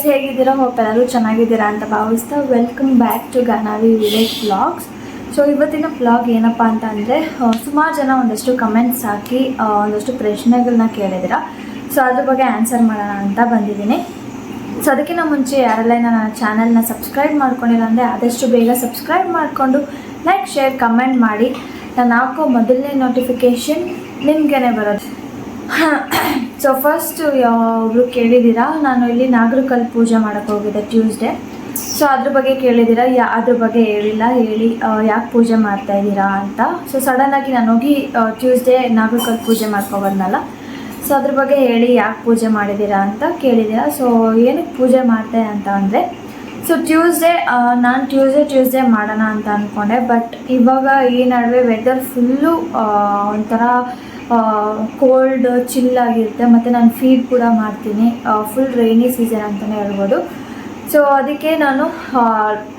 Guys ಹೇಗಿದ್ದೀರಾ? ಎಲ್ಲರೂ ಚೆನ್ನಾಗಿದ್ದೀರಾ ಅಂತ ಭಾವಿಸ್ತಾ welcome back to Ganavi village blogs so ಇವತ್ತಿನ ಬ್ಲಾಗ್ ಏನಪ್ಪ ಅಂತ ಅಂದರೆ ಸುಮಾರು ಜನ ಒಂದಷ್ಟು ಕಮೆಂಟ್ಸ್ ಹಾಕಿ ಒಂದಷ್ಟು ಪ್ರಶ್ನೆಗಳನ್ನ ಕೇಳಿದಿರ ಸೊ ಅದ್ರ ಬಗ್ಗೆ ಆನ್ಸರ್ ಮಾಡೋಣ ಅಂತ ಬಂದಿದ್ದೀನಿ. ಸೊ ಅದಕ್ಕಿಂತ ಮುಂಚೆ ಯಾರೆಲ್ಲ ನನ್ನ ಚಾನಲ್ನ ಸಬ್ಸ್ಕ್ರೈಬ್ ಮಾಡ್ಕೊಂಡಿಲ್ಲ ಅಂದರೆ, ಆದಷ್ಟು ಬೇಗ ಸಬ್ಸ್ಕ್ರೈಬ್ ಮಾಡಿಕೊಂಡು ಲೈಕ್ ಶೇರ್ ಕಮೆಂಟ್ ಮಾಡಿ. ನಾನು ಹಾಕೋ ಮೊದಲನೇ ನೋಟಿಫಿಕೇಷನ್ ನಿಮಗೇನೆ ಬರೋದು. ಸೊ ಫಸ್ಟ್ ಒಬ್ರು ಕೇಳಿದ್ದೀರಾ? ನಾನು ಇಲ್ಲಿ ನಾಗರಕಲ್ ಪೂಜೆ ಮಾಡೋಕ್ಕೆ ಹೋಗಿದ್ದೆ ಟ್ಯೂಸ್ಡೇ ಸೊ ಅದ್ರ ಬಗ್ಗೆ ಕೇಳಿದ್ದೀರಾ? ಯಾ, ಅದ್ರ ಬಗ್ಗೆ ಹೇಳಿಲ್ಲ. ಹೇಳಿ ಯಾಕೆ ಪೂಜೆ ಮಾಡ್ತಾ ಇದ್ದೀರಾ ಅಂತ. ಸೊ ಸಡನ್ನಾಗಿ ನಾನು ಹೋಗಿ ಟ್ಯೂಸ್ಡೇ ನಾಗರಕಲ್ ಪೂಜೆ ಮಾಡ್ಕೊಬಂದಲ್ಲ ಸೊ ಅದ್ರ ಬಗ್ಗೆ ಹೇಳಿ, ಯಾಕೆ ಪೂಜೆ ಮಾಡಿದ್ದೀರಾ ಅಂತ ಕೇಳಿದ್ದೀರಾ? ಸೊ ಏನಕ್ಕೆ ಪೂಜೆ ಮಾಡ್ತೆ ಅಂತ ಅಂದರೆ ಸೊ ಟ್ಯೂಸ್ಡೇ ನಾನು ಟ್ಯೂಸ್ಡೇ ಟ್ಯೂಸ್ಡೇ ಮಾಡೋಣ ಅಂತ ಅಂದ್ಕೊಂಡೆ ಬಟ್ ಇವಾಗ ಈ ನಡುವೆ ವೆದರ್ ಫುಲ್ಲು ಒಂಥರ ಕೋಲ್ಡ್ ಚಿಲ್ ಆಗಿರುತ್ತೆ. ಮತ್ತು ನಾನು ಫೀಡ್ ಕೂಡ ಮಾಡ್ತೀನಿ. ಫುಲ್ ರೈನಿ ಸೀಸನ್ ಅಂತಲೇ ಹೇಳ್ಬೋದು. ಸೊ ಅದಕ್ಕೆ ನಾನು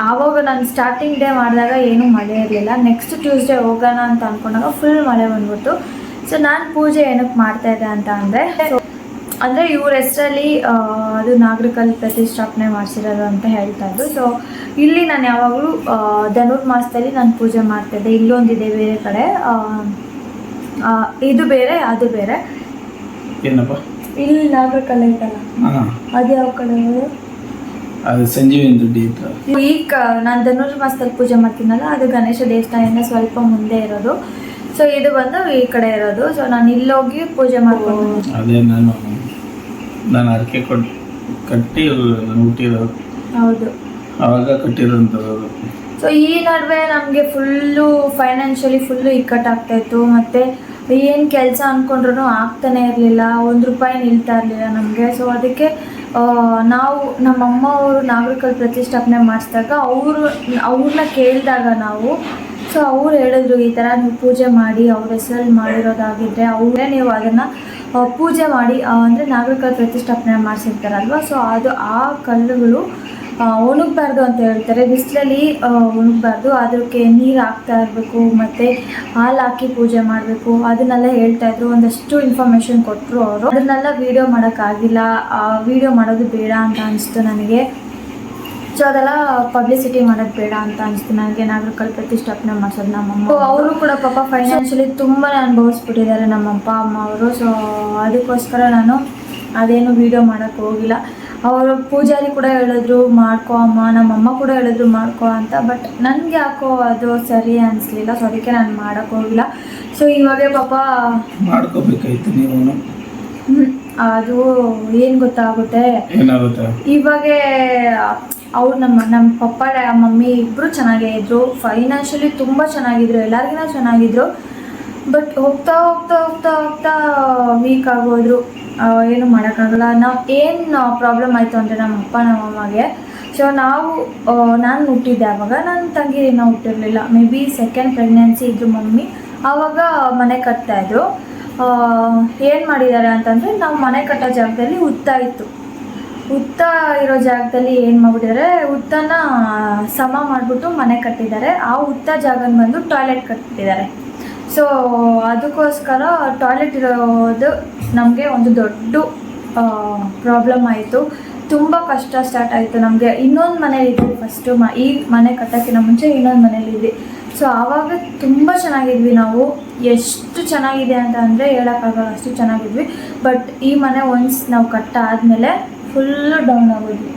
ಆವಾಗ ನಾನು ಸ್ಟಾರ್ಟಿಂಗ್ ಡೇ ಮಾಡಿದಾಗ ಏನೂ ಮಳೆ ಇರಲಿಲ್ಲ. ನೆಕ್ಸ್ಟ್ ಟ್ಯೂಸ್ಡೇ ಹೋಗೋಣ ಅಂತ ಅಂದ್ಕೊಂಡಾಗ ಫುಲ್ ಮಳೆ ಬಂದ್ಬಿಟ್ಟು ಸೊ ನಾನು ಪೂಜೆ ಏನಕ್ಕೆ ಮಾಡ್ತಾ ಇದ್ದೆ ಅಂತ ಅಂದರೆ ಅಂದರೆ ಇವ್ರ ಹೆಸರಲ್ಲಿ ಅದು ನಾಗರಿಕಲ್ ಪ್ರತಿಷ್ಠಾಪನೆ ಮಾಡಿಸಿರೋದು ಅಂತ ಹೇಳ್ತಾ ಇದ್ರು. ಸೊ ಇಲ್ಲಿ ನಾನು ಯಾವಾಗಲೂ ಧನುರ್ಮಾಸದಲ್ಲಿ ನಾನು ಪೂಜೆ ಮಾಡ್ತಾಯಿದ್ದೆ ಇಲ್ಲೊಂದಿದೆ ಬೇರೆ ಕಡೆ. ಇದು ಬೇರೆ ಅದು ಬೇರೆ. ಏನಪ್ಪ? ಇಲ್ಲಿ ನಾಗರಿಕಲ್ ಹಾಂ. ಅದು ಯಾವ ಕಡೆ? ಅದು? ಸಂಜೀವಿನ ದುಡ್ಡಿ ಇತ್ತು ಈ ಕ ನಾನು ಧನುರ್ಮಾಸದಲ್ಲಿ ಪೂಜೆ ಮಾಡ್ತೀನಲ್ಲ ಅದು ಗಣೇಶ ದೇವಸ್ಥಾನದಿಂದ ಸ್ವಲ್ಪ ಮುಂದೆ ಇರೋದು. ಸೊ ಇದು ಬಂದು ಈ ಕಡೆ ಇರೋದು. ಸೊ ನಾನು ಇಲ್ಲೋಗಿ ಪೂಜೆ ಮಾಡ್ಕೊಂಡು ಅದೇ ನಾನು ನಾನು ಅರಕೆ ಕೊಟ್ಟು ಕಟ್ಟಿ ನಾನು ಹುಟ್ಟಿರೋದು. ಹೌದು. ಆವಾಗ ಕಟ್ಟಿರೋದು ಸೊ ಈ ನಡುವೆ ನಮಗೆ ಫುಲ್ಲು ಫೈನಾನ್ಷಿಯಲಿ ಫುಲ್ಲು ಇಕ್ಕಟ್ಟಾಗ್ತಾಯಿತ್ತು ಮತ್ತು ಏನು ಕೆಲಸ ಅಂದ್ಕೊಂಡ್ರೂ ಆಗ್ತಾನೆ ಇರಲಿಲ್ಲ, ಒಂದು ರೂಪಾಯಿ ನಿಲ್ತಾ ಇರಲಿಲ್ಲ ನಮಗೆ. ಸೊ ಅದಕ್ಕೆ ನಾವು ನಮ್ಮಮ್ಮ ಅವರು ನಾಗರಿಕಲ್ ಪ್ರತಿಷ್ಠಾಪನೆ ಮಾಡಿಸಿದಾಗ ಅವರು ಅವ್ರನ್ನ ಕೇಳಿದಾಗ ನಾವು ಸೊ ಅವ್ರು ಹೇಳಿದ್ರು ಈ ಥರ ನೀವು ಪೂಜೆ ಮಾಡಿ, ಅವ್ರ ಹೆಸರಲ್ಲಿ ಮಾಡಿರೋದಾಗಿದ್ದರೆ ಅವರೇ ನೀವು ಅದನ್ನು ಪೂಜೆ ಮಾಡಿ ಅಂದರೆ ನಾಗರಿಕ ಪ್ರತಿಷ್ಠಾಪನೆ ಮಾಡಿಸಿರ್ತಾರಲ್ವ? ಸೊ ಅದು ಆ ಕಲ್ಲುಗಳು ಒಣಗಬಾರ್ದು ಅಂತ ಹೇಳ್ತಾರೆ. ಬಿಸಿಲಲ್ಲಿ ಒಣಗಬಾರ್ದು. ಅದಕ್ಕೆ ನೀರು ಹಾಕ್ತಾ ಇರಬೇಕು, ಮತ್ತು ಹಾಲು ಹಾಕಿ ಪೂಜೆ ಮಾಡಬೇಕು. ಅದನ್ನೆಲ್ಲ ಹೇಳ್ತಾ ಇದ್ರು. ಒಂದಷ್ಟು ಇನ್ಫಾರ್ಮೇಷನ್ ಕೊಟ್ಟರು ಅವರು. ಅದನ್ನೆಲ್ಲ ವೀಡಿಯೋ ಮಾಡೋಕ್ಕಾಗಿಲ್ಲ. ವೀಡಿಯೋ ಮಾಡೋದು ಬೇಡ ಅಂತ ಅನಿಸ್ತು ನನಗೆ. ಸೊ ಅದೆಲ್ಲ ಪಬ್ಲಿಸಿಟಿ ಮಾಡೋದು ಬೇಡ ಅಂತ ಅನಿಸ್ತು ನನಗೆ. ನಾಗರಿಕಲ್ ಪ್ರತಿಷ್ಠಾಪನೆ ಮಾಡಿಸೋದು ನಮ್ಮಮ್ಮ ಅವರು. ಕೂಡ ಪಾಪ ಫೈನಾನ್ಷಿಯಲಿ ತುಂಬಾ ಅನುಭವಿಸ್ಬಿಟ್ಟಿದ್ದಾರೆ ನಮ್ಮ ಅಪ್ಪ ಅಮ್ಮ ಅವರು. ಸೊ ಅದಕ್ಕೋಸ್ಕರ ನಾನು ಅದೇನು ವೀಡಿಯೋ ಮಾಡೋಕ್ಕೆ ಹೋಗಿಲ್ಲ. ಅವರು ಪೂಜಾರಿ ಕೂಡ ಹೇಳಿದ್ರು ಮಾಡ್ಕೋ ಅಮ್ಮ ನಮ್ಮಮ್ಮ ಕೂಡ ಹೇಳಿದ್ರು ಮಾಡ್ಕೋ ಅಂತ. ಬಟ್ ನನಗೆ ಯಾಕೋ ಅದು ಸರಿ ಅನ್ಸ್ಲಿಲ್ಲ. ಸೊ ಅದಕ್ಕೆ ನಾನು ಮಾಡೋಕ್ಕೆ ಹೋಗಿಲ್ಲ. ಸೊ ಇವಾಗೆ ಪಾಪ ಮಾಡ್ಕೋಬೇಕಾಯ್ತು ನೀವು ಅದು ಏನು ಗೊತ್ತಾಗುತ್ತೆ? ಇವಾಗ ಅವ್ರು ನಮ್ಮ ನಮ್ಮ ಪಪ್ಪ ಮಮ್ಮಿ ಇಬ್ಬರು ಚೆನ್ನಾಗೇ ಇದ್ರು. ಫೈನಾನ್ಷಿಯಲಿ ತುಂಬಾ ಚೆನ್ನಾಗಿದ್ರು. ಎಲ್ಲರಿಗಿನ ಚೆನ್ನಾಗಿದ್ರು. ಬಟ್ ಹೋಗ್ತಾ ಹೋಗ್ತಾ ಹೋಗ್ತಾ ಹೋಗ್ತಾ ವೀಕ್ ಆಗೋದ್ರು. ಏನು ಮಾಡೋಕ್ಕಾಗಲ್ಲ. ನಾವು ಏನು ಪ್ರಾಬ್ಲಮ್ ಆಯಿತು ಅಂದರೆ ನಮ್ಮ ಅಪ್ಪ, ನಮ್ಮ ಅಮ್ಮಗೆ. ಸೊ ನಾವು ನಾನು ಹುಟ್ಟಿದ್ದೆ ಆವಾಗ ನನ್ನ ತಂಗಿ ನಾವು ಹುಟ್ಟಿರಲಿಲ್ಲ. ಮೇ ಬಿ ಸೆಕೆಂಡ್ ಪ್ರೆಗ್ನೆನ್ಸಿ ಇದ್ರು ಮಮ್ಮಿ. ಆವಾಗ ಮನೆ ಕಟ್ತಾಯಿದ್ರು ಏನು ಮಾಡಿದ್ದಾರೆ ಅಂತಂದರೆ ನಾವು ಮನೆ ಕಟ್ಟೋ ಜಾಗದಲ್ಲಿ ಹುತ್ತ ಇತ್ತು. ಹುತ್ತ ಇರೋ ಜಾಗದಲ್ಲಿ ಏನು ಮಾಡಿಬಿಟ್ಟಿದ್ದಾರೆ ಹುತ್ತನ ಸಮ ಮಾಡಿಬಿಟ್ಟು ಮನೆ ಕಟ್ಟಿದ್ದಾರೆ. ಆ ಹುತ್ತ ಜಾಗನ ಬಂದು ಟಾಯ್ಲೆಟ್ ಕಟ್ಟಿದ್ದಾರೆ ಸೊ ಅದಕ್ಕೋಸ್ಕರ ಟಾಯ್ಲೆಟ್ ಇರೋದು ನಮಗೆ ಒಂದು ದೊಡ್ಡ ಪ್ರಾಬ್ಲಮ್ ಆಯಿತು. ತುಂಬ ಕಷ್ಟ ಸ್ಟಾರ್ಟ್ ಆಯಿತು ನಮಗೆ. ಇನ್ನೊಂದು ಮನೇಲಿದ್ವಿ ಫಸ್ಟು ಮ, ಈ ಮನೆ ಕಟ್ಟೋಕ್ಕಿಂತ ಮುಂಚೆ ಇನ್ನೊಂದು ಮನೇಲಿದ್ವಿ ಸೊ ಆವಾಗ ತುಂಬ ಚೆನ್ನಾಗಿದ್ವಿ ನಾವು. ಎಷ್ಟು ಚೆನ್ನಾಗಿದೆ ಅಂತ ಅಂದರೆ ಹೇಳೋಕ್ಕಾಗಲ್ಲ ಅಷ್ಟು ಚೆನ್ನಾಗಿದ್ವಿ. ಬಟ್ ಈ ಮನೆ ಒನ್ಸ್ ನಾವು ಕಟ್ಟ ಆದಮೇಲೆ ಫುಲ್ಲು ಡೌನ್ ಆಗೋದ್ವಿ.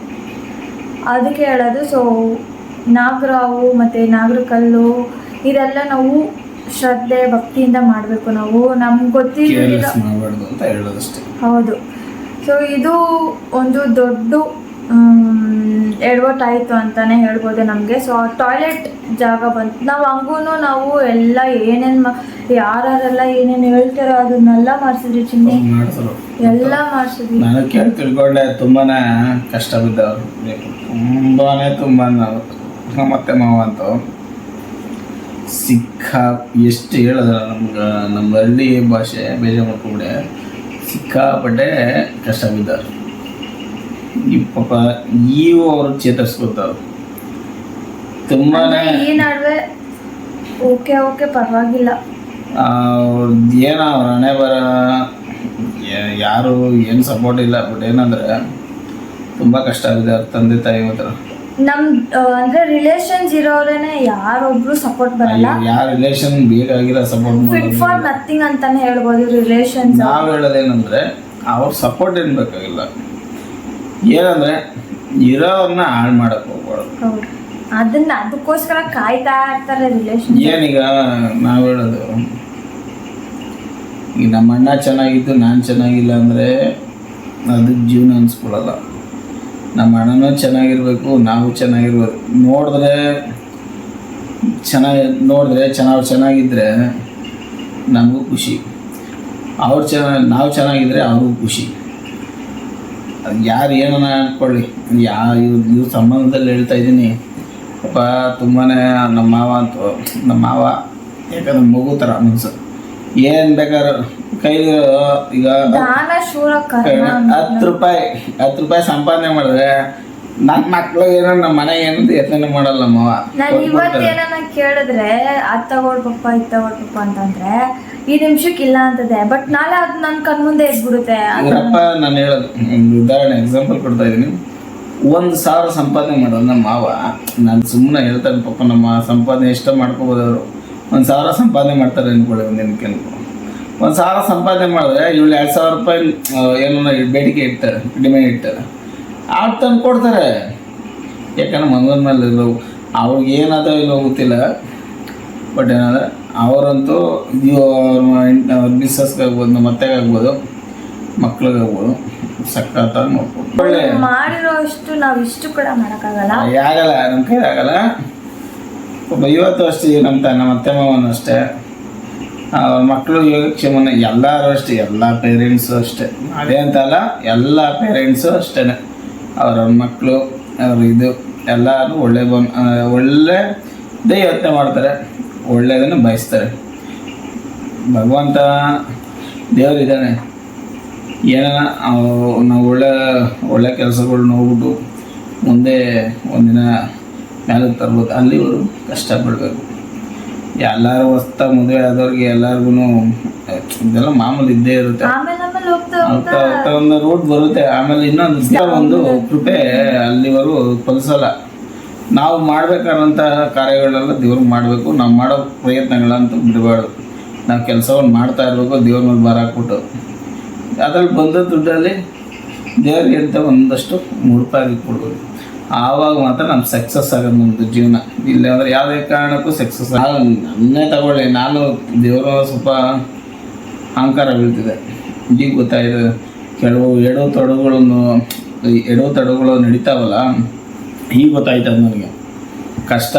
ಅದಕ್ಕೆ ಹೇಳೋದು ಸೊ ನಾಗರಾವು ಮತ್ತು ನಾಗರಕಲ್ಲು, ಇದೆಲ್ಲ ನಾವು ಶ್ರದ್ಧೆ ಭಕ್ತಿಯಿಂದ ಮಾಡಬೇಕು ನಾವು. ನಮ್ಗೆ ಗೊತ್ತಿಲ್ಲ ಅಂತ ಹೇಳೋದಷ್ಟೇ. ಹೌದು. ಸೊ ಇದು ಒಂದು ದೊಡ್ಡ ಎಡವಟ್ಟಾಯಿತು ಅಂತಲೇ ಹೇಳ್ಬೋದು ನಮಗೆ. ಸೊ ಟಾಯ್ಲೆಟ್ ಜಾಗ ಬಂತು ನಾವು ಹಂಗೂ ನಾವು ಎಲ್ಲ ಏನೇನು ಯಾರೆಲ್ಲ ಏನೇನು ಹೇಳ್ತಾರೋ ಅದನ್ನೆಲ್ಲ ಮಾಡಿಸಿದ್ರಿ ಚಿನ್ನಿ. ಎಲ್ಲ ಮಾಡಿಸಿದ್ವಿ. ನಾನು ಕೇಳಿ ತಿಳ್ಕೊಂಡೆ ತುಂಬಾನೇ ಕಷ್ಟ ಬಿದ್ದವರು. ತುಂಬಾನೇ ತುಂಬಾ ನಾವು. ಮತ್ತೆ ಮಾವ ಅಂತೂ. ಸಿಕ್ಕ ಎಷ್ಟು ಹೇಳದ ನಮ್ಗೆ ನಮ್ಮ ಹಳ್ಳಿ ಭಾಷೆ ಬೇಜಾರು ಮಾಡ್ಕೊಂಬಿಡೆ ಸಿಕ್ಕಾಪಟ್ಟೆ ಕಷ್ಟ ಬಿದ್ದವ್ರು ಈ ಪಾಪ ಈವು ಅವರು ಚೇತರಿಸ್ಕೊತಾವ್ರು ತುಂಬಾನೇ ಈ ನಡುವೆ ಓಕೆ ಓಕೆ ಪರವಾಗಿಲ್ಲ. ಏನೋ ಅವ್ರ ಹಣೆ ಬರ ಯಾರು ಏನು ಸಪೋರ್ಟ್ ಇಲ್ಲ ಬಟ್ ಏನಂದ್ರೆ ತುಂಬ ಕಷ್ಟ ಆಗಿದೆ ಅವ್ರ ತಂದೆ ತಾಯಿ ಹತ್ರ ನಮ್ ಅಂದ್ರೆ ರಿಲೇಷನ್ಸ್ ಇರೋರೇನೆ ಯಾರೊಬ್ರು ಸಪೋರ್ಟ್ ಬರಲ್ಲ. ಯಾರ ರಿಲೇಷನ್ ಬೇಕಾಗಿರೋ ಸಪೋರ್ಟ್ ಫಿಟ್ ಫಾರ್ ನಥಿಂಗ್ ಅಂತಾನೆ ಹೇಳ್ಬೋದು ರಿಲೇಷನ್ಸ್ ನಾವು ಹೇಳೋದೇನಂದ್ರೆ ಅವ್ರ ಸಪೋರ್ಟ್ ಏನು ಬೇಕಾಗಿಲ್ಲ. ಏನಂದ್ರೆ ಇರೋವ್ರನ್ನ ಹಾಳು ಮಾಡಕ್ ಹೋಗ್ಬಾರ್ದು. ಅದನ್ನ ಅದಕ್ಕೋಸ್ಕರ ಕಾಯ್ತಾ ಇರ್ತಾರೆ ರಿಲೇಷನ್ ಏನೀಗ ನಾವು ಹೇಳೋದು ಈಗ ನಮ್ಮ ಅಣ್ಣ ಚೆನ್ನಾಗಿದ್ದು ನಾನು ಚೆನ್ನಾಗಿಲ್ಲ ಅಂದ್ರೆ ಅದಕ್ಕೆ ಜೀವನ ಅನ್ಸ್ಕೊಳ್ಳಲ್ಲ ನಮ್ಮ ಅಣ್ಣನೂ ಚೆನ್ನಾಗಿರ್ಬೇಕು, ನಾವು ಚೆನ್ನಾಗಿರ್ಬೇಕು. ನೋಡಿದ್ರೆ ಚೆನ್ನಾಗಿ ನೋಡಿದ್ರೆ ಚೆನ್ನಾಗಿ ಚೆನ್ನಾಗಿದ್ದರೆ ನಮಗೂ ಖುಷಿ. ಅವ್ರು ಚೆನ್ನಾಗಿ ನಾವು ಚೆನ್ನಾಗಿದ್ದರೆ ಅವ್ರಿಗೂ ಖುಷಿ. ಅದು ಯಾರು ಏನನ್ನ ಅನ್ಕೊಳ್ಳಿ. ಯಾ, ಇವ್ರ ಇವ್ರ ಸಂಬಂಧದಲ್ಲಿ ಹೇಳ್ತಾ ಇದ್ದೀನಿ. ಅಪ್ಪ ತುಂಬಾ ನಮ್ಮ ಮಾವ ಅಂತ, ನಮ್ಮ ಮಾವ, ಯಾಕಂದ್ರೆ ಮಗು ಥರ ಮನ್ಸು. ಏನು ಬೇಕಾದ್ರು ಕೈಲಿ ಈಗ ದಾನ ಶೂರ ಹತ್ತು ರೂಪಾಯಿ ಹತ್ತು ರೂಪಾಯಿ ಸಂಪಾದನೆ ಮಾಡಿದ್ರೆ ನನ್ನ ಮಕ್ಳು ಏನೋ ನಮ್ಮ ಮನೆ ಏನಂತ ಯತ್ನೆ ಮಾಡಲ್ಲ ನಮ್ಮವ ನಾನು ಇವತ್ತೇನ ಕೇಳಿದ್ರೆ ಅದ್ ತಗೊಳ್ಪಪ್ಪ ಇದ್ ತಗೊಳ್ಪಪ್ಪ ಅಂತಂದ್ರೆ ಈ ನಿಮಿಷಕ್ಕೆ ಇಲ್ಲ ಅಂತದೆ. ಬಟ್ ನಾಳೆ ಅದ್ ನನ್ ಕಣ್ ಮುಂದೆ ಎದ್ಬಿಡುತ್ತೆ ಇವರಪ್ಪ ನಾನು ಹೇಳೋದು ಉದಾಹರಣೆ ಎಕ್ಸಾಂಪಲ್ ಕೊಡ್ತಾ ಇದ್ದೀನಿ ಒಂದು ಸಾವಿರ ಸಂಪಾದನೆ ಮಾಡೋದು ನಮ್ಮ ಮಾವ. ನಾನು ಸುಮ್ಮನೆ ಹೇಳ್ತಾನೆ ಪಪ್ಪ ನಮ್ಮ ಸಂಪಾದನೆ ಎಷ್ಟೋ ಮಾಡ್ಕೋಬೋದು ಅವರು. ಒಂದು ಸಾವಿರ ಸಂಪಾದನೆ ಮಾಡ್ತಾರೆ ಅನ್ಕೊಳ್ಳಿ ಒಂದು ದಿನಕ್ಕೆ ಒಂದು ಸಾವಿರ ಸಂಪಾದನೆ ಮಾಡಿದ್ರೆ ಇವಳು ಎರಡು ಸಾವಿರ ರೂಪಾಯಿ ಏನೋ ಬೇಡಿಕೆ ಇಡ್ತಾರೆ ಡಿಮ್ಯಾಂಡ್ ಇಡ್ತಾರೆ. ಅವ್ರು ತಂದು ಕೊಡ್ತಾರೆ. ಯಾಕಂದ್ರೆ ಮಗನ ಮೇಲೆ ಇಲ್ಲ ಅವ್ರಿಗೆ ಏನದ ಇಲ್ಲೋ ಗೊತ್ತಿಲ್ಲ. ಬಟ್ ಏನಂದ್ರೆ ಅವರಂತೂ ಬಿಸ್ನೆಸ್ಗೆ ಆಗ್ಬೋದು ನಮ್ಮ ಅತ್ತೆಗೆ ಆಗ್ಬೋದು ಮಕ್ಳಿಗೆ ಆಗ್ಬೋದು ಸಖತ್ತಾಗಿ ನೋಡ್ಬೋದು. ಮಾಡಿರೋ ಅಷ್ಟು ನಾವು ಇಷ್ಟು ಕೂಡ ಮಾಡೋಕ್ಕಾಗಲ್ಲ. ಆಗಲ್ಲ ನಮ್ಮ ಕೈ ಆಗಲ್ಲ. ಇವತ್ತು ಅಷ್ಟೇ ನಮ್ಮ ತ ನಮ್ಮ ಅತ್ತೆ ಅಷ್ಟೇ. ಅವ್ರ ಮಕ್ಕಳು ಯೋಗಕ್ಷೇಮನ ಎಲ್ಲರೂ ಅಷ್ಟೇ, ಎಲ್ಲ ಪೇರೆಂಟ್ಸು ಅಷ್ಟೇ. ಅದೇ ಅಂತಲ್ಲ ಎಲ್ಲ ಪೇರೆಂಟ್ಸು ಅಷ್ಟೇ ಅವರ ಮಕ್ಕಳು, ಅವ್ರ ಇದು ಎಲ್ಲರೂ ಒಳ್ಳೆ ಬನ್ ಒಳ್ಳೆ ಯೋಚನೆ ಮಾಡ್ತಾರೆ. ಒಳ್ಳೆಯದನ್ನು ಬಯಸ್ತಾರೆ. ಭಗವಂತ ದೇವರಿದ್ದಾನೆ ಅವ್- ನಾವು ಒಳ್ಳೆ ಒಳ್ಳೆ ಕೆಲಸಗಳು ನೋಡ್ಬಿಟ್ಟು ಮುಂದೆ ಒಂದಿನ ಮೇಲೆ ತರ್ಬೋದು ಅಲ್ಲಿವರು ಕಷ್ಟಪಡಬೇಕು. ಎಲ್ಲರೂ ಹೊಸ್ತ ಮದುವೆ ಆದವ್ರಿಗೆ ಎಲ್ಲರಿಗೂ ಇದೆಲ್ಲ ಮಾಮೂಲಿ ಇದ್ದೇ ಇರುತ್ತೆ. ಒಂದು ರೂಟ್ ಬರುತ್ತೆ. ಆಮೇಲೆ ಇನ್ನೊಂದು ಒಂದು ಕೃಪೆ ಅಲ್ಲಿವರೆಗೂ ಫಲಿಸಲ್ಲ ನಾವು ಮಾಡ್ಬೇಕಾದಂಥ ಕಾರ್ಯಗಳೆಲ್ಲ ದೇವ್ರಿಗೆ ಮಾಡಬೇಕು. ನಾವು ಮಾಡೋ ಪ್ರಯತ್ನಗಳಂತೂ ಬಿಡಬಾರ್ದು. ನಾವು ಕೆಲಸವನ್ನು ಮಾಡ್ತಾ ಇರಬೇಕು ದೇವ್ರ ಮೇಲೆ ಭಾರ ಹಾಕ್ಬಿಟ್ಟು. ಅದ್ರಲ್ಲಿ ಬಂದ ದುಡ್ಡಲ್ಲಿ ದೇವ್ರಿಗೆ ಅಂತ ಒಂದಷ್ಟು ಮುಡುಪಾಗಿ ಕೊಡ್ಬೇಕು ಆವಾಗ ಮಾತ್ರ ನಮ್ಮ ಸಕ್ಸಸ್ ಆಗೋದು ನಮ್ಮದು ಜೀವನ. ಇಲ್ಲ ಅಂದ್ರೆ ಯಾವುದೇ ಕಾರಣಕ್ಕೂ ಸಕ್ಸಸ್ ನನ್ನೇ ತಗೊಳ್ಳಿ. ನಾನು ದೇವರು ಸ್ವಲ್ಪ ಅಹಂಕಾರ ಬೀಳ್ತಿದೆ. ಈಗ ಗೊತ್ತಾಯಿತು ಕೆಲವು ಎಡೋ ತೊಡಗುಗಳನ್ನು ಎಡೋ ತಡುಗಳು ತಡಗಳು ನಡೀತಾವಲ್ಲ ಈಗ ಗೊತ್ತಾಯ್ತದ ನನಗೆ. ಕಷ್ಟ